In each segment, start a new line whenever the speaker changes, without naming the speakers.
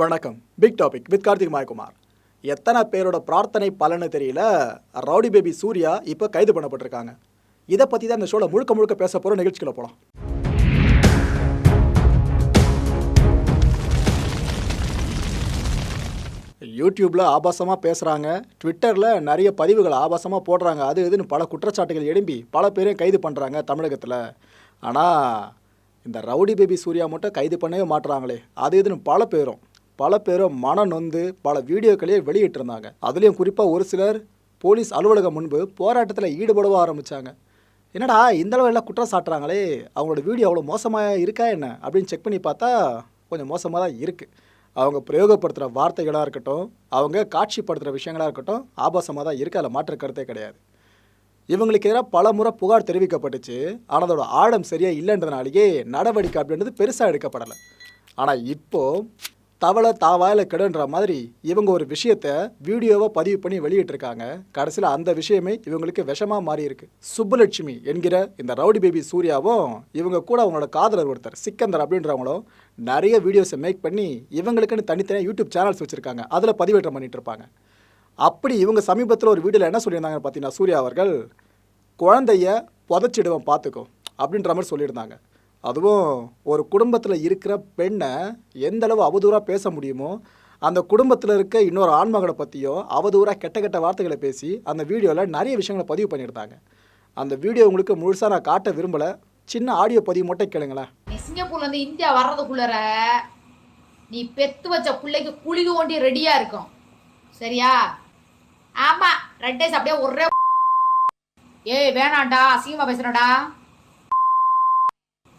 வணக்கம். Big topic with Karthik Mayakumar. எத்தனை பேரோட பிரார்த்தனை பலன்னு தெரியல. ரவுடி பேபி சூர்யா இப்போ கைது பண்ணப்பட்டிருக்காங்க. இதை பற்றி தான் இந்த ஷோவில் முழுக்க முழுக்க பேச போகிற நிகழ்ச்சிகளை போகலாம் யூடியூப்பில் ஆபாசமாக பேசுகிறாங்க ட்விட்டரில் நிறைய பதிவுகளை ஆபாசமாக போடுறாங்க. அது இதுன்னு பல குற்றச்சாட்டுகள் எழும்பி பல பேரையும் கைது பண்ணுறாங்க தமிழகத்தில். ஆனால் இந்த ரவுடி பேபி சூர்யா மட்டும் கைது பண்ணவே மாட்டுறாங்களே அது இதுன்னு பல பேரும். பல பேரும் மன நொந்து பல வீடியோக்களையே வெளியிட்டிருந்தாங்க. அதுலேயும் குறிப்பாக ஒரு சிலர் போலீஸ் அலுவலகம் முன்பு போராட்டத்தில் ஈடுபடவும் ஆரம்பித்தாங்க என்னடா இந்தளவு எல்லாம் குற்றம் சாட்டுறாங்களே அவங்களோட வீடியோ அவ்வளோ மோசமாக இருக்கா என்ன? அப்படின்னு செக் பண்ணி பார்த்தா கொஞ்சம் மோசமாக தான் இருக்குது அவங்க பிரயோகப்படுத்துகிற வார்த்தைகளாக இருக்கட்டும் அவங்க காட்சிப்படுத்துகிற விஷயங்களாக இருக்கட்டும் ஆபாசமாக தான் இருக்குது அதில் மாற்று கருத்தே கிடையாது. இவங்களுக்கு எதிராக பல முறை புகார் தெரிவிக்கப்பட்டுச்சு. ஆனால் அதோட ஆழம் சரியாக இல்லைன்றதுனாலேயே நடவடிக்கை அப்படின்றது பெருசாக எடுக்கப்படலை. ஆனால் இப்போது தவளை தாவாயில கெடுன்ற மாதிரி இவங்க ஒரு விஷயத்த வீடியோவை பதிவு பண்ணி வெளியிட்டிருக்காங்க. கடைசியில் அந்த விஷயமே இவங்களுக்கு விஷமாக மாறி இருக்கு சுப்புலட்சுமி என்கிற இந்த ரவுடி பேபி சூர்யாவும் இவங்க கூட அவங்களோட காதலர் ஒருத்தர் சிக்கந்தர் அப்படின்றவங்களும் நிறைய வீடியோஸை மேக் பண்ணி இவங்களுக்குன்னு தனித்தனியாக யூடியூப் சேனல்ஸ் வச்சுருக்காங்க. அதில் பதிவேற்றம் பண்ணிட்டு இருப்பாங்க அப்படி இவங்க சமீபத்தில் ஒரு வீடியோவில் என்ன சொல்லியிருந்தாங்க பார்த்தீங்கன்னா சூர்யா அவர்கள் குழந்தைய புதச்சிடுவோம் பார்த்துக்கோ அப்படின்ற மாதிரி சொல்லியிருந்தாங்க. அதுவும் ஒரு குடும்பத்தில் இருக்கிற பெண்ணை எந்தளவு அவதூறாக பேச முடியுமோ அந்த குடும்பத்தில் இருக்க இன்னொரு ஆண்மகளை பற்றியோ அவதூறாக கெட்ட கெட்ட வார்த்தைகளை பேசி அந்த வீடியோவில் நிறைய விஷயங்களை பதிவு பண்ணியிருந்தாங்க. அந்த வீடியோ உங்களுக்கு முழுசாக நான் காட்ட விரும்பலை. சின்ன ஆடியோ பதிவு மட்டும் கேளுங்களேன்.
சிங்கப்பூர்லேருந்து இந்தியா வர்றதுக்குள்ளற நீ பெத்து வச்ச பிள்ளைக்கு குழி தோண்டி ரெடியாக இருக்கும். சரியா? ஆமாம் ரெட் டேஸ் அப்படியே ஒரே ஏய் வேணாண்டா அசிங்கமாக பேசுறடா.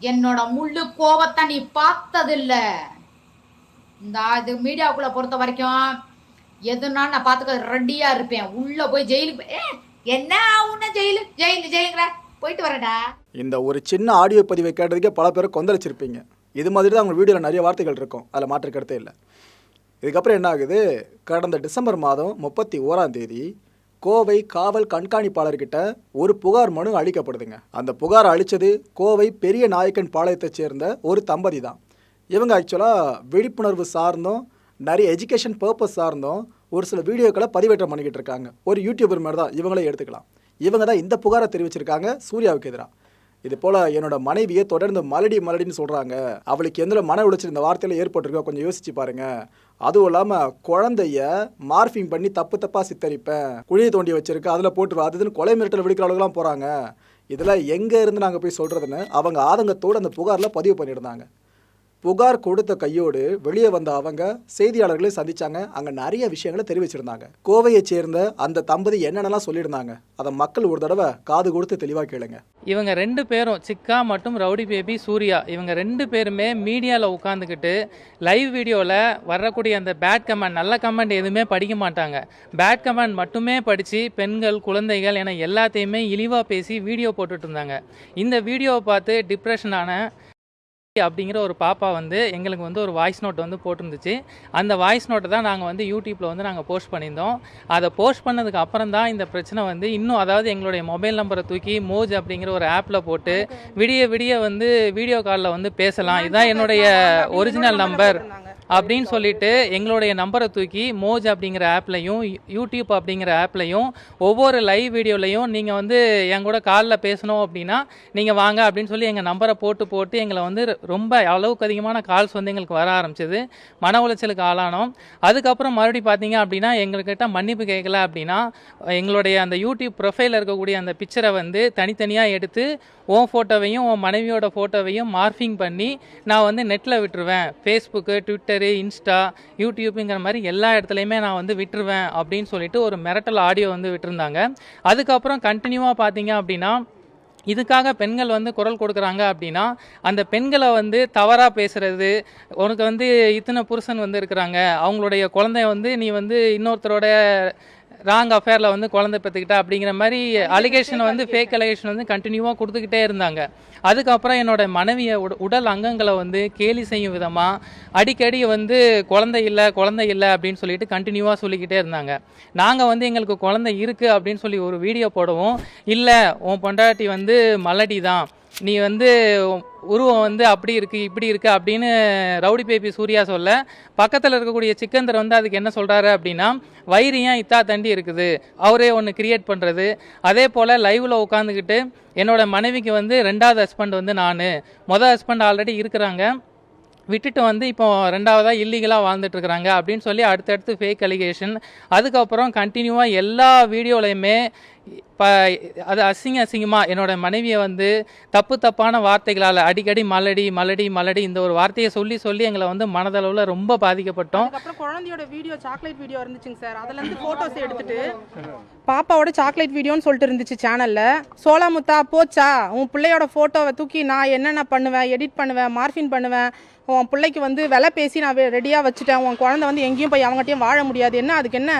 என்னோட முள்ளு கோபத்தை நீ பார்த்ததில்ல. இந்த இது மீடியாவுக்குள்ள பொறுத்த வரைக்கும் எதுனா நான் பார்த்துக்க ரெடியா இருப்பேன். உள்ள போய் ஜெயிலுக்கு என்ன உன்ன ஜெயிலு ஜெயிலு ஜெயிலுங்கிற? போயிட்டு வரடா
இந்த ஒரு சின்ன ஆடியோ பதிவை கேட்டதுக்கே பல பேரை கொந்தளிச்சிருப்பீங்க. இது மாதிரி தான் அவங்க வீடியோவில் நிறைய வார்த்தைகள் இருக்கும். அதில் மாற்று இல்லை. இதுக்கப்புறம் என்ன ஆகுது? கடந்த டிசம்பர் மாதம் முப்பத்தி ஓராம் தேதி கோவை காவல் கண்காணிப்பாளர்கிட்ட ஒரு புகார் மனு அளிக்கப்படுதுங்க. அந்த புகார் அளித்தது கோவை பெரிய நாயக்கன் பாளையத்தைச் சேர்ந்த ஒரு தம்பதி தான். இவங்க ஆக்சுவலாக விழிப்புணர்வு சார்ந்தும் நிறைய எஜுகேஷன் பர்பஸ் சார்ந்தும் ஒரு சில வீடியோக்களை பதிவேற்றம் பண்ணிக்கிட்டு இருக்காங்க. ஒரு யூடியூபர் மாதிரி தான் இவங்களே எடுத்துக்கலாம். இவங்க தான் இந்த புகாரை தெரிவிச்சிருக்காங்க சூர்யாவுக்கு எதிராக இது போல் என்னோட மனைவியை தொடர்ந்து மலடி மலடின்னு சொல்கிறாங்க அவளுக்கு எந்த மன உளைச்சல் இந்த வார்த்தையில் ஏற்பட்டிருக்கோ கொஞ்சம் யோசிச்சு பாருங்கள் அதுவும் இல்லாமல் குழந்தைய மார்ஃபிங் பண்ணி தப்பு தப்பாக சித்தரிப்பேன். குழியை தோண்டி வச்சிருக்க அதில் போட்டுருவா அதுன்னு கொலை மிரட்டல் விடுக்கிற அளவுக்குலாம் போகிறாங்க இதில் எங்கே இருந்து நாங்கள் போய் சொல்கிறதுன்னு அவங்க ஆதங்கத்தோடு அந்த புகாரில் பதிவு பண்ணியிருந்தாங்க. புகார் கொடுத்த கையோடு வெளியே வந்த அவங்க செய்தியாளர்களை சந்திச்சாங்க. அங்க நிறைய விஷயங்களை தெரிவிச்சிருந்தாங்க. கோவையை சேர்ந்த அந்த தம்பதி என்னென்னலாம் சொல்லியிருந்தாங்க அதை மக்கள் ஒரு தடவை காது கொடுத்து தெளிவா கேளுங்க.
இவங்க ரெண்டு பேரும் சிக்கா மற்றும் ரவுடி பேபி சூர்யா இவங்க ரெண்டு பேருமே மீடியாவில் உட்காந்துக்கிட்டு லைவ் வீடியோவில் வரக்கூடிய அந்த பேட் கமெண்ட் நல்ல கமெண்ட் எதுவுமே படிக்க மாட்டாங்க. பேட் கமெண்ட் மட்டுமே படித்து பெண்கள் குழந்தைகள் என எல்லாத்தையுமே இழிவாக பேசி வீடியோ போட்டுட்டு இருந்தாங்க. இந்த வீடியோவை பார்த்து டிப்ரெஷனான அப்படிங்கிற ஒரு பாப்பா வந்து எங்களுக்கு வந்து ஒரு வாய்ஸ் நோட் வந்து போட்டிருந்துச்சு. அந்த வாய்ஸ் நோட்டை தான் நாங்கள் வந்து யூடியூப்பில் வந்து நாங்கள் போஸ்ட் பண்ணியிருந்தோம். அதை போஸ்ட் பண்ணதுக்கு அப்புறம் தான் இந்த பிரச்சனை வந்து இன்னும் அதாவது எங்களுடைய மொபைல் நம்பரை தூக்கி மோஜ் அப்படிங்கிற ஒரு ஆப்பில் போட்டு விடிய விடிய வந்து வீடியோ காலில் வந்து பேசலாம். இதுதான் என்னுடைய ஒரிஜினல் நம்பர் அப்படின்னு சொல்லிட்டு எங்களுடைய நம்பரை தூக்கி மோஜ் அப்படிங்கிற ஆப்லையும் யூடியூப் அப்படிங்கிற ஆப்லையும் ஒவ்வொரு லைவ் வீடியோலையும் நீங்கள் வந்து என் கூட காலில் பேசணும் அப்படின்னா நீங்கள் வாங்க அப்படின்னு சொல்லி எங்கள் நம்பரை போட்டு போட்டு எங்களை வந்து ரொம்ப அளவுக்கு அதிகமான கால்ஸ் வந்து எங்களுக்கு வர ஆரம்பிச்சது. மன உளைச்சலுக்கு ஆளானோம். அதுக்கப்புறம் மறுபடியும் பார்த்தீங்க அப்படின்னா எங்கள்கிட்ட மன்னிப்பு கேட்கல அப்படின்னா எங்களுடைய அந்த யூடியூப் ப்ரொஃபைலில் இருக்கக்கூடிய அந்த பிக்சரை வந்து தனித்தனியாக எடுத்து உன் ஃபோட்டோவையும் உன் மனைவியோட ஃபோட்டோவையும் மார்ஃபிங் பண்ணி நான் வந்து நெட்டில் விட்டுருவேன். ஃபேஸ்புக்கு ட்விட்டரு இன்ஸ்டா யூடியூப்புங்கிற மாதிரி எல்லா இடத்துலையுமே நான் வந்து விட்டுருவேன் அப்படின்னு சொல்லிட்டு ஒரு மிரட்டல் ஆடியோ வந்து விட்டுருந்தாங்க. அதுக்கப்புறம் கண்டினியூவாக பார்த்தீங்க அப்படின்னா இதுக்காக பெண்கள் வந்து குரல் கொடுக்குறாங்க அப்படின்னா அந்த பெண்களை வந்து தவறாக பேசுகிறது உனக்கு வந்து இத்தனை புருஷன் வந்து இருக்கிறாங்க அவங்களுடைய குழந்தைய வந்து நீ வந்து இன்னொருத்தரோட ராங் அஃபேரில் வந்து குழந்தை பெற்றுக்கிட்டா அப்படிங்கிற மாதிரி அலிகேஷன் வந்து ஃபேக் அலிகேஷன் வந்து கண்டினியூவாக கொடுத்துக்கிட்டே இருந்தாங்க. அதுக்கப்புறம் என்னோட மனைவியை உட- உடல் அங்கங்களை வந்து கேலி செய்யும் விதமாக அடிக்கடி வந்து குழந்தை இல்லை குழந்தை இல்லை அப்படின்னு சொல்லிட்டு கண்டினியூவாக சொல்லிக்கிட்டே இருந்தாங்க. நாங்கள் வந்து எங்களுக்கு குழந்தை இருக்குது அப்படின்னு சொல்லி ஒரு வீடியோ போடவும் இல்லை உன் பொண்டாட்டி வந்து மலடி தான் நீ வந்து உருவம் வந்து அப்படி இருக்குது இப்படி இருக்கு அப்படின்னு ரவுடி பேபி சூர்யா சொல்ல பக்கத்தில் இருக்கக்கூடிய சிக்கந்தர் வந்து அதுக்கு என்ன சொல்கிறாரு அப்படின்னா வயிறு ஏன் இத்தா தண்டி இருக்குது? அவரே ஒன்று கிரியேட் பண்ணுறது அதே போல் லைவில் உட்காந்துக்கிட்டு என்னோடய மனைவிக்கு வந்து ரெண்டாவது ஹஸ்பண்ட் வந்து நான். மொதல் ஹஸ்பண்ட் ஆல்ரெடி இருக்கிறாங்க. விட்டுட்டு வந்து இப்போ ரெண்டாவதாக இல்லீகலாக வாழ்ந்துட்டுருக்குறாங்க அப்படின்னு சொல்லி அடுத்தடுத்து ஃபேக் அலிகேஷன் அதுக்கப்புறம் கண்டினியூவாக எல்லா வீடியோலையுமே இப்போ அது அசிங்க அசிங்கமாக என்னோட மனைவியை வந்து தப்பு தப்பான வார்த்தைகளால் அடிக்கடி மலடி மலடி மலடி இந்த ஒரு வார்த்தையை சொல்லி சொல்லி எங்களை வந்து மனதளவில் ரொம்ப பாதிக்கப்பட்டோம்.
அப்புறம் குழந்தையோட வீடியோ சாக்லேட் வீடியோ இருந்துச்சுங்க சார். அதுலேருந்து ஃபோட்டோஸ் எடுத்துட்டு பாப்பாவோட சாக்லேட் வீடியோன்னு சொல்லிட்டு இருந்துச்சு சேனலில் சோலாமுத்தா போச்சா? உன் பிள்ளையோட ஃபோட்டோவை தூக்கி நான் என்னென்ன பண்ணுவேன் எடிட் பண்ணுவேன் மார்ஃபின் பண்ணுவேன். உன் பிள்ளைக்கு வந்து விலை பேசி நான் ரெடியாக வச்சுட்டேன். உன் குழந்தை வந்து எங்கேயும் போய் அவங்ககிட்டயும் வாழ முடியாது. என்ன அதுக்கு என்ன?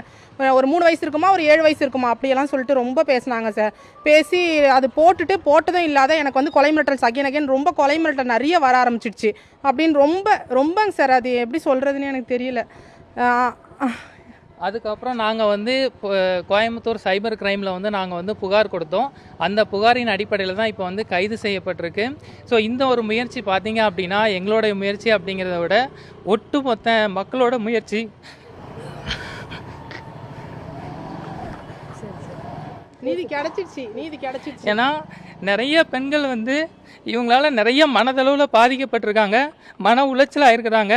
ஒரு மூணு வயசு இருக்குமா? ஒரு ஏழு வயசு இருக்குமா? அப்படியெல்லாம் சொல்லிட்டு ரொம்ப பேசினாங்க சார் பேசி அது போட்டுட்டு போட்டதும் இல்லாத எனக்கு வந்து கொலை மிரட்டல் அகைன் அகைன் ரொம்ப கொலை மிரட்டல் நிறைய வர ஆரம்பிச்சிடுச்சு. அப்படின்னு ரொம்ப ரொம்பங்க சார் அது எப்படி சொல்கிறதுன்னு எனக்கு தெரியல.
அதுக்கப்புறம் நாங்கள் வந்து இப்போ கோயம்புத்தூர் சைபர் கிரைமில் வந்து நாங்கள் வந்து புகார் கொடுத்தோம். அந்த புகாரின் அடிப்படையில் தான் இப்போ வந்து கைது செய்யப்பட்டிருக்கு. ஸோ இந்த ஒரு முயற்சி பார்த்தீங்க அப்படின்னா எங்களுடைய முயற்சி அப்படிங்கிறத விட ஒட்டுமொத்த மக்களோட முயற்சி.
நீதி கிடைச்சிடுச்சு நீதி கிடைச்சிடுச்சு
ஏன்னா நிறைய பெண்கள் வந்து இவங்களால நிறைய மனதளவில் பாதிக்கப்பட்டிருக்காங்க. மன உளைச்சலாக இருக்கிறாங்க.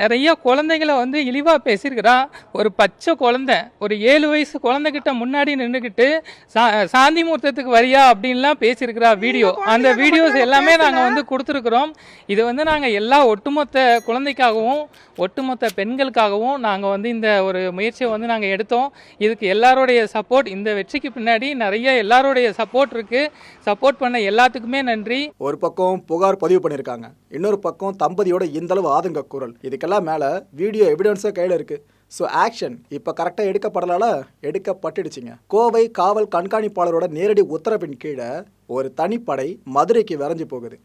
நிறைய குழந்தைகளை வந்து இழிவாக பேசியிருக்கிறா. ஒரு பச்சை குழந்தை ஒரு ஏழு வயசு குழந்தைகிட்ட முன்னாடி நின்றுக்கிட்டு சா சாந்தி முகூர்த்தத்துக்கு வரியா அப்படின்லாம் பேசியிருக்கிறா வீடியோ. அந்த வீடியோஸ் எல்லாமே நாங்கள் வந்து கொடுத்துருக்குறோம். இது வந்து நாங்கள் எல்லா ஒட்டுமொத்த குழந்தைக்காகவும் ஒட்டுமொத்த பெண்களுக்காகவும் நாங்கள் வந்து இந்த ஒரு முயற்சியை வந்து நாங்கள் எடுத்தோம். இதுக்கு எல்லாருடைய சப்போர்ட் இந்த வெற்றிக்கு பின்னாடி நிறைய எல்லாருடைய சப்போர்ட் இருக்குது சப்போர்ட் பண்ண எல்லாத்துக்குமே நன்றி.
ஒரு பக்கம் புகார் பதிவு பண்ணியிருக்காங்க. இன்னொரு பக்கம் தம்பதியோட இந்தளவு ஆதங்க குரல். இதுக்கெல்லாம் மேலே வீடியோ எவிடன்ஸே கையில் இருக்குது ஸோ ஆக்ஷன் இப்போ கரெக்டாக எடுக்கப்படலால எடுக்கப்பட்டுடுச்சுங்க. கோவை காவல் கண்காணிப்பாளரோட நேரடி உத்தரவின் கீழே ஒரு தனிப்படை மதுரைக்கு விரைஞ்சு போகுது.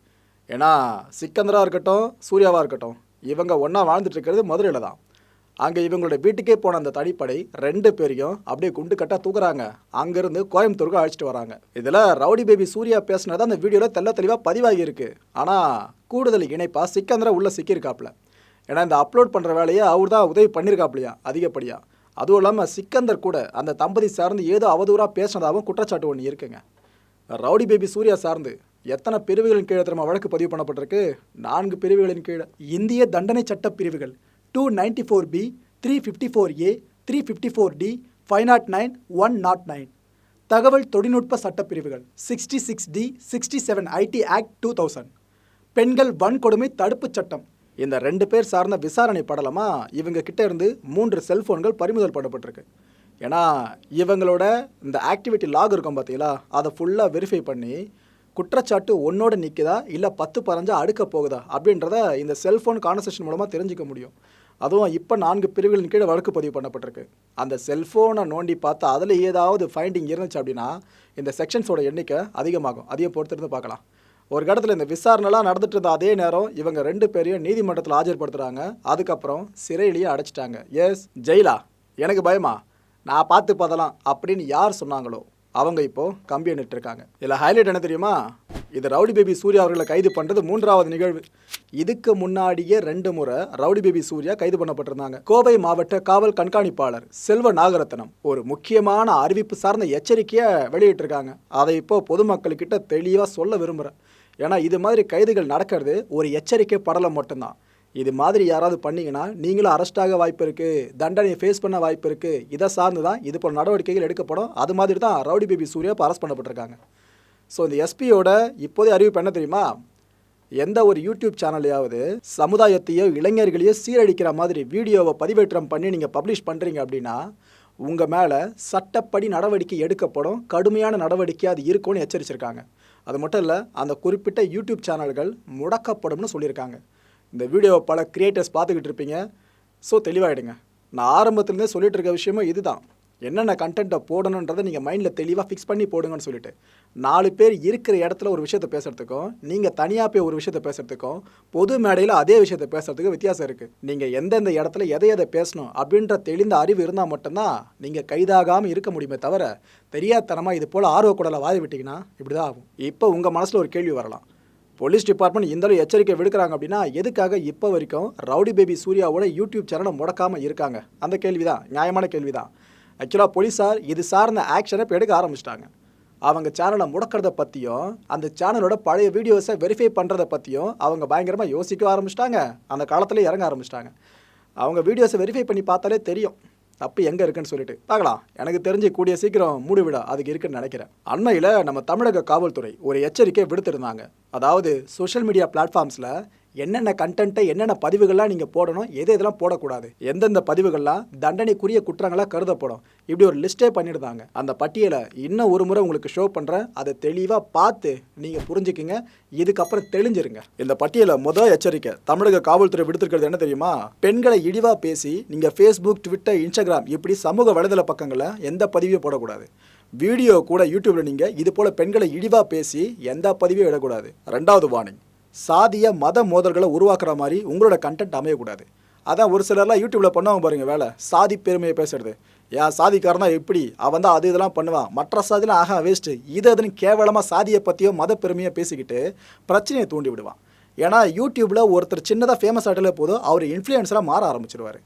ஏன்னா சிக்கந்தரா இருக்கட்டும் சூர்யாவாக இருக்கட்டும் இவங்க ஒன்றா வாழ்ந்துட்டு இருக்கிறது மதுரையில் தான். அங்கே இவங்களோட வீட்டுக்கே போன அந்த தனிப்படை ரெண்டு பேரையும் அப்படியே குண்டு கட்டாக தூக்குறாங்க. அங்கேருந்து கோயம்புத்தூருக்கு அழைச்சிட்டு வராங்க. இதில் ரவுடி பேபி சூர்யா பேசுனது அந்த வீடியோவில் தெள்ள தெளிவாக பதிவாகியிருக்கு ஆனால் கூடுதல் இணைப்பா சிக்கந்தரா உள்ளே சிக்கியிருக்காப்ல ஏன்னா இந்த அப்லோட் பண்ணுற வேலையை அவர் தான் உதவி பண்ணியிருக்காப்லையா அதிகப்படியாக அதுவும் இல்லாமல் சிக்கந்தர் கூட அந்த தம்பதி சார்ந்து ஏதோ அவதூறாக பேசினதாகவும் குற்றச்சாட்டு ஒன்று இருக்குங்க. ரவுடி பேபி சூர்யா சார்ந்து எத்தனை பிரிவுகளின் கீழே திரும்ப வழக்கு பதிவு பண்ணப்பட்டிருக்கு? நான்கு பிரிவுகளின் கீழே. இந்திய தண்டனை சட்ட பிரிவுகள் two ninety four B three fifty four A three fifty four D five naught nine one naught nine தகவல் தொழில்நுட்ப சட்டப்பிரிவுகள் sixty six D sixty seven IT act two thousand பெண்கள் வன்கொடுமை தடுப்புச் சட்டம் இந்த ரெண்டு பேர் சார்ந்த விசாரணை படலமாக இவங்க கிட்டே இருந்து மூன்று செல்ஃபோன்கள் பறிமுதல் பண்ணப்பட்டிருக்கு. ஏன்னா இவங்களோட இந்த ஆக்டிவிட்டி லாக் இருக்கும் பார்த்தீங்களா அதை ஃபுல்லாக வெரிஃபை பண்ணி குற்றச்சாட்டு ஒன்னோட நிற்குதா இல்லை பத்து பறஞ்சா அடுக்க போகுதா? அப்படின்றத இந்த செல்ஃபோன் கான்வர்சேஷன் மூலமாக தெரிஞ்சுக்க முடியும். அதுவும் இப்போ நான்கு பிரிவுகளின் கீழே வழக்கு பதிவு பண்ணப்பட்டிருக்கு. அந்த செல்ஃபோனை நோண்டி பார்த்தா அதில் ஏதாவது ஃபைண்டிங் இருந்துச்சு அப்படின்னா இந்த செக்ஷன்ஸோட எண்ணிக்கை அதிகமாகும். அதையும் பொறுத்திருந்து பார்க்கலாம். ஒரு கட்டத்தில் இந்த விசாரணைலாம் நடந்துட்டு இருந்த அதே நேரம் இவங்க ரெண்டு பேரையும் நீதிமன்றத்தில் ஆஜர்படுத்துகிறாங்க அதுக்கப்புறம் சிறையிலேயே அடைச்சிட்டாங்க. எஸ் ஜெயிலா? எனக்கு பயமா? நான் பார்த்து பதலாம் அப்படின்னு யார் சொன்னாங்களோ அவங்க இப்போ கம்பி இருக்காங்க இதில் ஹைலைட் என்ன தெரியுமா? இது ரவுடி பேபி சூர்யா அவர்களை கைது பண்ணுறது மூன்றாவது நிகழ்வு. இதுக்கு முன்னாடியே ரெண்டு முறை ரவுடி பேபி சூர்யா கைது பண்ணப்பட்டிருந்தாங்க. கோவை மாவட்ட காவல் கண்காணிப்பாளர் செல்வ நாகரத்னம் ஒரு முக்கியமான அறிவிப்பு சார்ந்த எச்சரிக்கையை வெளியிட்டிருக்காங்க. அதை இப்போ பொதுமக்கள்கிட்ட தெளிவாக சொல்ல விரும்புகிறேன் ஏன்னா இது மாதிரி கைதுகள் நடக்கிறது ஒரு எச்சரிக்கை படலம் மட்டும்தான். இது மாதிரி யாராவது பண்ணிங்கன்னா நீங்களும் அரெஸ்டாக வாய்ப்பு இருக்குது தண்டனையை ஃபேஸ் பண்ண வாய்ப்பு இருக்குது இதை சார்ந்து தான் இது போல நடவடிக்கைகள் எடுக்கப்படும். அது மாதிரி தான் ரவுடி பேபி சூர்யா இப்போ அரெஸ்ட் பண்ணப்பட்டிருக்காங்க. ஸோ இந்த எஸ்பியோட இப்போதைய அறிவிப்பு என்ன தெரியுமா? எந்த ஒரு யூடியூப் சேனல்லையாவது சமுதாயத்தையோ இளைஞர்களையோ சீரழிக்கிற மாதிரி வீடியோவை பதிவேற்றம் பண்ணி நீங்கள் பப்ளிஷ் பண்ணுறீங்க அப்படின்னா உங்கள் மேலே சட்டப்படி நடவடிக்கை எடுக்கப்படும். கடுமையான நடவடிக்கை அது இருக்கும்னு எச்சரிச்சிருக்காங்க. அது மட்டும் இல்லை அந்த குறிப்பிட்ட யூடியூப் சேனல்கள் முடக்கப்படும்னு சொல்லியிருக்காங்க. இந்த வீடியோவை பல க்ரியேட்டர்ஸ் பார்த்துக்கிட்டு இருப்பீங்க. ஸோ தெளிவாகிடுங்க நான் ஆரம்பத்துலேருந்தே சொல்லிகிட்டு இருக்க விஷயமும் இதுதான். என்னென்ன கண்டென்ட்டை போடணுன்றதை நீங்கள் மைண்டில் தெளிவாக ஃபிக்ஸ் பண்ணி போடுங்கன்னு சொல்லிட்டு. நாலு பேர் இருக்கிற இடத்துல ஒரு விஷயத்தை பேசுகிறதுக்கும் நீங்கள் தனியாக போய் ஒரு விஷயத்தை பேசுகிறதுக்கும் பொது மேடையில் அதே விஷயத்தை பேசுகிறதுக்கும் வித்தியாசம் இருக்குது நீங்கள் எந்தெந்த இடத்துல எதை எதை பேசணும் அப்படின்ற தெளிந்த அறிவு இருந்தால் மட்டும்தான் நீங்கள் கைதாகாமல் இருக்க முடியுமே தவிர தெரியாதனமாக இது போல் ஆர்வக்குடலை வாதி விட்டிங்கன்னா இப்படி தான் ஆகும். இப்போ உங்கள் மனசில் ஒரு கேள்வி வரலாம். போலீஸ் டிபார்ட்மெண்ட் இந்த அளவு எச்சரிக்கை விடுக்கிறாங்க அப்படின்னா எதுக்காக இப்போ வரைக்கும் ரவுடி பேபி சூர்யாவோட யூடியூப் சேனலை முடக்காமல் இருக்காங்க? அந்த கேள்வி தான் நியாயமான கேள்வி தான் ஆக்சுவலாக போலீஸார் இது சார்ந்த ஆக்ஷனை இப்போ எடுக்க ஆரம்பிச்சிட்டாங்க. அவங்க சேனலை முடக்கிறத பற்றியும் அந்த சேனலோட பழைய வீடியோஸை வெரிஃபை பண்ணுறத பற்றியும் அவங்க பயங்கரமாக யோசிக்க ஆரம்பிச்சிட்டாங்க. அந்த காலத்தில் இறங்க ஆரம்பிச்சிட்டாங்க. அவங்க வீடியோஸை வெரிஃபை பண்ணி பார்த்தாலே தெரியும். தப்பு எங்கே இருக்குன்னு சொல்லிட்டு. பார்க்கலாம். எனக்கு தெரிஞ்சு கூடிய சீக்கிரம் மூடிவிட அதுக்கு இருக்குன்னு நினைக்கிறேன். அண்மையில் நம்ம தமிழக காவல்துறை ஒரு எச்சரிக்கை விடுத்திருந்தாங்க. அதாவது சோஷியல் மீடியா பிளாட்ஃபார்ம்ஸில் என்னென்ன கண்டென்ட்டை என்னென்ன பதிவுகள்லாம் நீங்கள் போடணும் எது எதெல்லாம் போடக்கூடாது எந்தெந்த பதிவுகள்லாம் தண்டனைக்குரிய குற்றங்களாக கருதப்படும் இப்படி ஒரு லிஸ்ட்டே பண்ணியிருந்தாங்க. அந்த பட்டியலை இன்னும் ஒரு முறை உங்களுக்கு ஷோ பண்ணுறேன் அதை தெளிவாக பார்த்து நீங்கள் புரிஞ்சுக்கிங்க. இதுக்கப்புறம் தெளிஞ்சிருங்க. இந்த பட்டியலை முதல் எச்சரிக்கை. தமிழக காவல்துறை விடுத்திருக்கிறது என்ன தெரியுமா? பெண்களை இழிவாக பேசி நீங்கள் ஃபேஸ்புக் ட்விட்டர் இன்ஸ்டாகிராம் இப்படி சமூக வலைதள பக்கங்களில் எந்த பதிவையும் போடக்கூடாது. வீடியோ கூட யூடியூப்பில் நீங்கள் இது போல் பெண்களை இழிவாக பேசி எந்த பதிவையும் விடக்கூடாது ரெண்டாவது வார்னிங் சாதிய மத மோதல்களை உருவாக்குற மாதிரி உங்களோட கண்டென்ட் அமையக்கூடாது. அதான் ஒரு சிலர்லாம் யூடியூப்ல பண்ணுவாங்க பாருங்க வேலை. சாதி பெருமையை பேசுறது. ஏன் சாதிக்காரன் தான் எப்படி? அவன் தான் அது இதெல்லாம் பண்ணுவான். மற்ற சாதிலாம் ஆகா வேஸ்ட்டு இது அதுன்னு கேவலமாக சாதியை பற்றியோ மத பெருமையை பேசிக்கிட்டு பிரச்சனையை தூண்டி விடுவான். ஏன்னா யூடியூப்பில் ஒருத்தர் சின்னதாக ஃபேமஸ் ஆகிட்டாலே போதும் அவர் இன்ஃப்ளூயன்ஸராக மாற ஆரம்பிச்சிருவார்.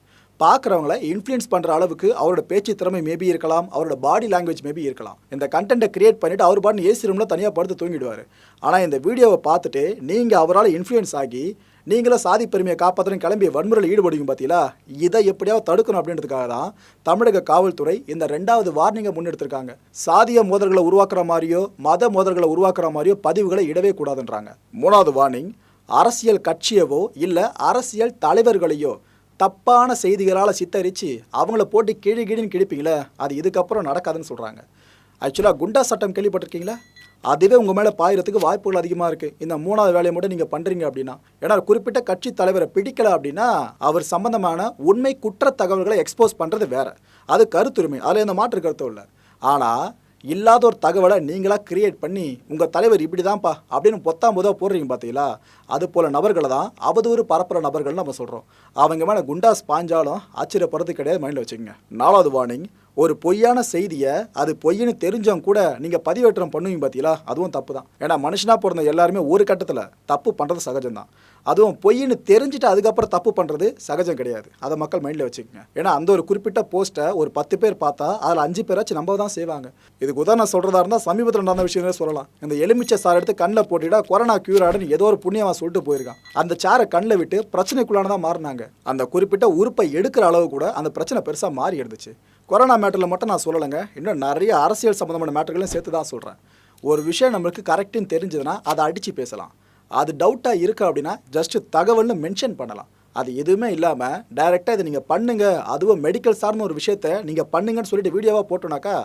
பார்க்குறவங்கள இன்ஃப்ளூயன்ஸ் பண்ணுற அளவுக்கு அவரோட பேச்சு திறமை மேபி இருக்கலாம் அவரோட பாடி லாங்குவேஜ் மேபி இருக்கலாம். இந்த கண்டென்ட்டை கிரியேட் பண்ணிட்டு அவர் பாட்டு ஏசி ரூமில் தனியாக படுத்து தூங்கிடுவார். ஆனால் இந்த வீடியோவை பார்த்துட்டு நீங்கள் அவரால் இன்ஃப்ளூயன்ஸ் ஆகி நீங்களும் சாதி பெருமையை காப்பாற்றணும் கிளம்பி வன்முறையில் ஈடுபடுவீங்க பார்த்தீங்களா இதை எப்படியாவது தடுக்கணும் அப்படின்றதுக்காக தான் தமிழக காவல்துறை இந்த ரெண்டாவது வார்னிங்கை முன்னெடுத்திருக்காங்க. சாதிய மோதல்களை உருவாக்குற மாதிரியோ மத மோதல்களை உருவாக்குற மாதிரியோ பதிவுகளை இடவே கூடாதுன்றாங்க. மூணாவது வார்னிங் அரசியல் கட்சியவோ இல்லை அரசியல் தலைவர்களையோ தப்பான செய்திகளால் சித்தரித்து அவங்கள போட்டு கிழி கிழின்னு கிடைப்பீங்களே அது இதுக்கப்புறம் நடக்காதுன்னு சொல்கிறாங்க ஆக்சுவலாக குண்டா சட்டம் கேள்விப்பட்டிருக்கீங்களா? அதுவே உங்கள் மேலே பாயிரத்துக்கு வாய்ப்புகள் அதிகமாக இருக்குது இந்த மூணாவது வேலையை மட்டும் நீங்கள் பண்ணுறீங்க அப்படின்னா. ஏன்னா குறிப்பிட்ட கட்சி தலைவரை பிடிக்கலை அப்படின்னா அவர் சம்பந்தமான உண்மை குற்ற தகவல்களை எக்ஸ்போஸ் பண்ணுறது வேறு. அது கருத்துரிமை. அதில் எந்த மாற்று கருத்தும் இல்லை. ஆனால் இல்லாத ஒரு தகவலை நீங்களாக கிரியேட் பண்ணி உங்கள் தலைவர் இப்படி தான்ப்பா அப்படின்னு பொத்தாம் போதாக போடுறீங்க பார்த்தீங்களா அது போல் நபர்களை தான் அவதூறு பரப்புற நபர்கள்னு நம்ம சொல்கிறோம் அவங்க மேலே குண்டாஸ் பாஞ்சாலும் ஆச்சரியப்படுறது கிடையாது மைண்டில் வச்சுக்கோங்க. நாலாவது வார்னிங் ஒரு பொய்யான செய்தியை அது பொய்ன்னு தெரிஞ்சவங்க கூட நீங்கள் பதிவேற்றம் பண்ணுவீங்க பார்த்தீங்களா அதுவும் தப்பு தான் ஏன்னா மனுஷனாக பிறந்த எல்லாருமே ஒரு கட்டத்தில் தப்பு பண்ணுறது சகஜம்தான். அதுவும் பொய்ன்னு தெரிஞ்சுட்டு அதுக்கப்புறம் தப்பு பண்ணுறது சகஜம் கிடையாது. அதை மக்கள் மைண்டில் வச்சுக்கோங்க. ஏன்னா அந்த ஒரு குறிப்பிட்ட போஸ்ட்டை ஒரு பத்து பேர் பார்த்தா அதில் அஞ்சு பேராச்சும் நம்ப தான் செய்வாங்க. இதுக்கு உதாரணம் சொல்கிறதா இருந்தால் சமீபத்தில் நடந்த விஷயங்களே சொல்லலாம். இந்த எலுமிச்சை சார் எடுத்து கண்ணில் போட்டுட்டா கொரோனா க்யூர் ஆடுன்னு ஏதோ ஒரு புண்ணியமாக சொல்லிட்டு போயிருக்கான். அந்த சாரை கண்ணில் விட்டு பிரச்சனைக்குள்ளானதான் மாறினாங்க. அந்த குறிப்பிட்ட உறுப்பை எடுக்கிற அளவு கூட அந்த பிரச்சனை பெருசாக மாறி எடுத்துச்சு கொரோனா மேட்டரில் மட்டும் நான் சொல்லலைங்க. இன்னும் நிறைய அரசியல் சம்மந்தமான மேட்டர்களையும் சேர்த்து தான் சொல்கிறேன் ஒரு விஷயம் நம்மளுக்கு கரெக்டுன்னு தெரிஞ்சதுன்னா அதை அடித்து பேசலாம். அது டவுட்டாக இருக்குது அப்படின்னா ஜஸ்ட்டு தகவல்னு மென்ஷன் பண்ணலாம். அது எதுவுமே இல்லாமல் டைரெக்டாக இதை நீங்கள் பண்ணுங்கள் அதுவும் மெடிக்கல் சார்ந்த ஒரு விஷயத்த நீங்கள் பண்ணுங்கன்னு சொல்லிட்டு வீடியோவாக போட்டோனாக்கா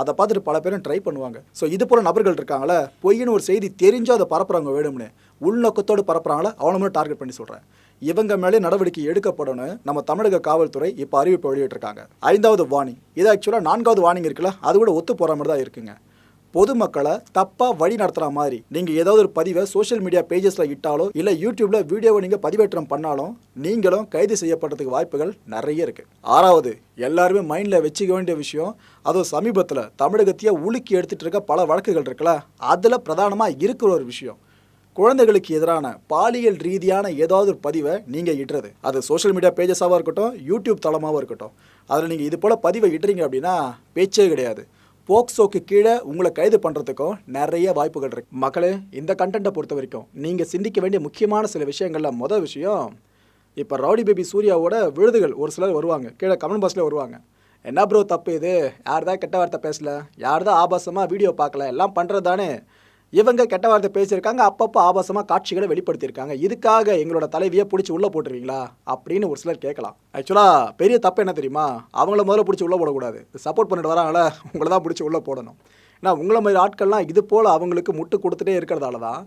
அதை பார்த்துட்டு பல பேரும் ட்ரை பண்ணுவாங்க. ஸோ இது போல நபர்கள் இருக்காங்களே பொய்ன்னு ஒரு செய்தி தெரிஞ்சும் அதை பரப்புகிறாங்க வேணும்னு. உள்நோக்கத்தோடு பரப்புறாங்களே அவனை மட்டும் டார்கெட் பண்ணி சொல்கிறேன் இவங்க மேலே நடவடிக்கை எடுக்கப்படணும் நம்ம தமிழக காவல்துறை இப்போ அறிவிப்பு வெளியிட்டிருக்காங்க. ஐந்தாவது வார்னிங் இது ஆக்சுவலாக நான்காவது வார்னிங் இருக்குல்ல அது கூட ஒத்து போகிற மாதிரி தான் இருக்குங்க. பொதுமக்களை தப்பாக வழி நடத்துகிற மாதிரி நீங்கள் ஏதாவது ஒரு பதிவை சோஷியல் மீடியா பேஜஸில் இட்டாலோ இல்லை யூடியூப்பில் வீடியோவை நீங்கள் பதிவேற்றம் பண்ணாலும் நீங்களும் கைது செய்யப்படுறதுக்கு வாய்ப்புகள் நிறைய இருக்குது ஆறாவது எல்லாருமே மைண்டில் வச்சுக்க வேண்டிய விஷயம் அதுவும் சமீபத்தில் தமிழகத்தையே உலுக்கி எடுத்துகிட்டு இருக்க பல வழக்குகள் இருக்குல்ல அதில் பிரதானமாக இருக்கிற ஒரு விஷயம். குழந்தைகளுக்கு எதிரான பாலியல் ரீதியான ஏதாவது ஒரு பதிவை நீங்கள் இடுறது அது சோஷியல் மீடியா பேஜஸாகவும் இருக்கட்டும் யூடியூப் தளமாகவும் இருக்கட்டும். அதில் நீங்கள் இது போல் பதிவை இடுறீங்க அப்படின்னா பேச்சே கிடையாது. போக்சோக்கு கீழே உங்களை கைது பண்ணுறதுக்கும் நிறைய வாய்ப்புகள் இருக்கு. மக்களே இந்த கண்டென்ட்டை பொறுத்த வரைக்கும் நீங்கள் சிந்திக்க வேண்டிய முக்கியமான சில விஷயங்களில் மொதல் விஷயம் இப்போ ரவுடி பேபி சூர்யாவோட விருதுகள் ஒரு சிலர் வருவாங்க. கீழே கமெண்ட் பாக்ஸில் வருவாங்க. என்ன ப்ரோ தப்பு இது? யார் தான் கெட்ட வார்த்தை பேசல? யார் தான் ஆபாசமாக வீடியோ பார்க்கல? எல்லாம் பண்ணுறது தானே? இவங்க கெட்ட வார்த்தை பேசியிருக்காங்க அப்பப்போ ஆபாசமாக காட்சிகளை வெளிப்படுத்தியிருக்காங்க. இதுக்காக எங்களோட தலைவியை பிடிச்சி உள்ளே போட்டுருவீங்களா அப்படின்னு ஒரு சிலர் கேட்கலாம். ஆக்சுவலாக பெரிய தப்பு என்ன தெரியுமா? அவங்கள முதல்ல பிடிச்சி உள்ளே போடக்கூடாது. சப்போர்ட் பண்ணிட்டு வராங்களே உங்களை தான் பிடிச்சி உள்ளே போடணும். ஏன்னா உங்களை மாதிரி ஆட்கள்லாம் இது போல் அவங்களுக்கு முட்டு கொடுத்துட்டே இருக்கிறதால தான்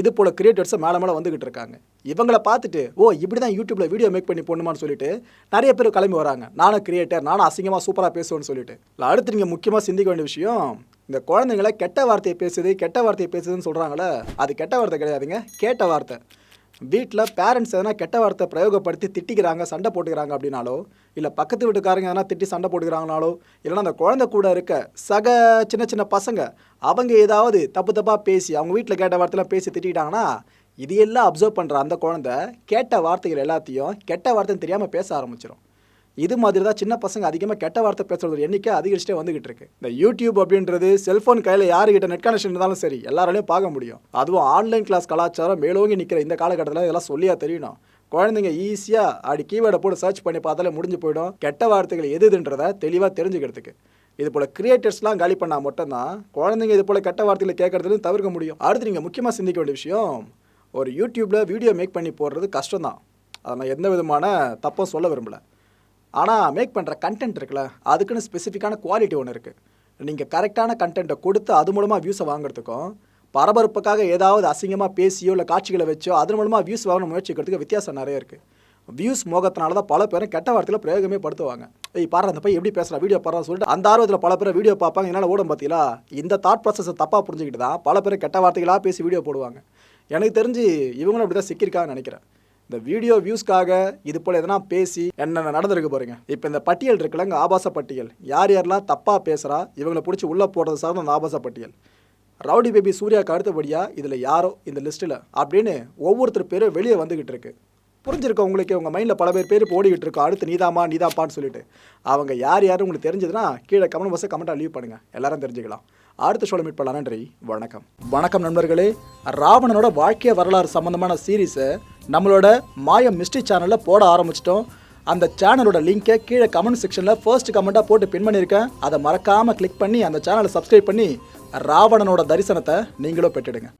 இது போல் கிரியேட்டர்ஸை மேலே மேலே வந்துக்கிட்டு இருக்காங்க. இவங்கள பார்த்துட்டு ஓ இப்படி தான் யூடியூப்பில் வீடியோ மேக் பண்ணி போடணுமான்னு சொல்லிட்டு நிறைய பேர் கிளம்பி வராங்க. நானும் கிரியேட்டர் நானும் அசிங்கமாக சூப்பராக பேசுவேன்னு சொல்லிட்டு. இல்லை அடுத்து நீங்கள் முக்கியமாக சிந்திக்க வேண்டிய விஷயம் இந்த குழந்தைங்கள கெட்ட வார்த்தையை பேசுது கெட்ட வார்த்தையை பேசுதுன்னு சொல்கிறாங்களே அது கெட்ட வார்த்தை கிடையாதுங்க கேட்ட வார்த்தை. வீட்டில் பேரண்ட்ஸ் எதனா கெட்ட வார்த்தை பிரயோகப்படுத்தி திட்டிக்கிறாங்க சண்டை போட்டுக்கிறாங்க அப்படின்னாலோ இல்லை பக்கத்து வீட்டுக்காரங்க எதனா திட்டி சண்டை போட்டுக்கிறாங்கனாலோ இல்லைன்னா அந்த குழந்தை கூட இருக்க சக சின்ன சின்ன பசங்க அவங்க ஏதாவது தப்பு தப்பாக பேசி அவங்க வீட்டில் கேட்ட வார்த்தைலாம் பேசி திட்டிக்கிட்டாங்கன்னா இது எல்லாம் அப்சர்வ் பண்ணுற அந்த குழந்தை கேட்ட வார்த்தைகள் எல்லாத்தையும் கெட்ட வார்த்தைன்னு தெரியாமல் பேச ஆரம்பிச்சிடும் இது மாதிரி தான் சின்ன பசங்க அதிகமாக கெட்ட வார்த்தை பேசுறது எண்ணிக்கை அதிகரிச்சுட்டே வந்துகிட்டு இருக்கு. இந்த யூடியூப் அப்படின்றது செல்ஃபோன் கையில் யாருக்கிட்ட நெட் கனெக்ஷன் இருந்தாலும் சரி எல்லாராலையும் பார்க்க முடியும். அதுவும் ஆன்லைன் கிளாஸ் கலாச்சாரம் மேலோங்கி நிற்கிற இந்த காலகட்டத்தில் இதெல்லாம் சொல்லியா தெரியணும். குழந்தைங்க ஈஸியாக அப்படி கீவேர்டை போட்டு சர்ச் பண்ணி பார்த்தாலே முடிஞ்சு போயிடும். கெட்ட வார்த்தைகள் எது எதுன்றதை தெளிவாக தெரிஞ்சுக்கிறதுக்கு. இது போல் கிரியேட்டர்ஸ்லாம் காலி பண்ணால் மட்டும்தான் குழந்தைங்க இது போல் கெட்ட வார்த்தைகளை கேட்கறதுன்னு தவிர்க்க முடியும். அடுத்து நீங்கள் முக்கியமாக சிந்திக்க வேண்டிய விஷயம் ஒரு யூடியூப்பில் வீடியோ மேக் பண்ணி போடுறது கஷ்டம் தான் அதை நான் எந்த விதமான தப்பும் சொல்ல விரும்பலை. ஆனால் மேக் பண்ணுற கண்டென்ட் இருக்குல்ல அதுக்குன்னு ஸ்பெசிஃபிக்கான குவாலிட்டி ஒன்று இருக்குது நீங்கள் கரெக்டான கண்டென்ட்டை கொடுத்து அது மூலமாக வியூஸை வாங்குறதுக்கும் பரபரப்புக்காக ஏதாவது அசிங்கமாக பேசியோ இல்லை காட்சிகளை வச்சோ அது மூலமாக வியூஸ் வாங்கின முயற்சிக்கிறதுக்கு வித்தியாசம் நிறைய இருக்குது வியூஸ் மோகத்தினால தான் பல பேரும் கெட்ட வார்த்தையில் பிரயோகமே படுத்துவாங்க. ஏய் பாரு அந்த பையன் எப்படி பேசுகிறா வீடியோ பாடுறான்னு சொல்லிட்டு அந்த ஆர்வத்தில் பல பேர் வீடியோ பார்ப்பாங்க. என்னால் ஓடும் பார்த்தீங்களா இந்த தாட் ப்ராசஸை தப்பாக புரிஞ்சுக்கிட்டு தான் பல பேர் கெட்ட வார்த்தைகளாக பேசி வீடியோ போடுவாங்க. எனக்கு தெரிஞ்சு இவங்களும் அப்படி தான் சிக்கியிருக்காங்கன்னு நினைக்கிறேன். இந்த வீடியோ வியூஸ்க்காக இது போல் எதனா பேசி என்னென்ன நடந்திருக்கு பாருங்க. இப்போ இந்த பட்டியல் இருக்குல்லங்க ஆபாச பட்டியல். யார் யாரெல்லாம் தப்பாக பேசுகிறா இவங்களை பிடிச்சி உள்ளே போடுறது சார்ந்த அந்த ஆபாச பட்டியல். ரவுடி பேபி சூர்யாவுக்கு அடுத்தபடியாக இதில் யாரோ இந்த லிஸ்ட்டில் அப்படின்னு ஒவ்வொருத்தர் பேரும் வெளியே வந்துக்கிட்டு இருக்கு. புரிஞ்சிருக்க உங்களுக்கு? உங்கள் மைண்டில் பல பேர் பேர் ஓடிக்கிட்டு இருக்கோம் அடுத்து நீதாமா நீதாப்பான்னு சொல்லிட்டு. அவங்க யார் யாரும் உங்களுக்கு தெரிஞ்சதுன்னா கீழே கமெண்ட் பாக்ஸை கமெண்ட்டாக லீவ் பண்ணுங்கள் எல்லாரும் தெரிஞ்சுக்கலாம். அடுத்த ஷோவில் மீட் பண்ணலாம். நன்றி. வணக்கம். வணக்கம் நண்பர்களே. ராவணனோட வாழ்க்கை வரலாறு சம்பந்தமான சீரீஸை நம்மளோட மாயம் மிஸ்ட்ரி சேனலில் போட ஆரம்பிச்சிட்டோம். அந்த சேனலோட லிங்கை கீழே கமெண்ட் செக்ஷனில் ஃபர்ஸ்ட் கமெண்ட்டாக போட்டு பின் பண்ணியிருக்கேன். அதை மறக்காமல் கிளிக் பண்ணி அந்த சேனலை சப்ஸ்கிரைப் பண்ணி ராவணனோட தரிசனத்தை நீங்களும் பெற்றுடுங்க.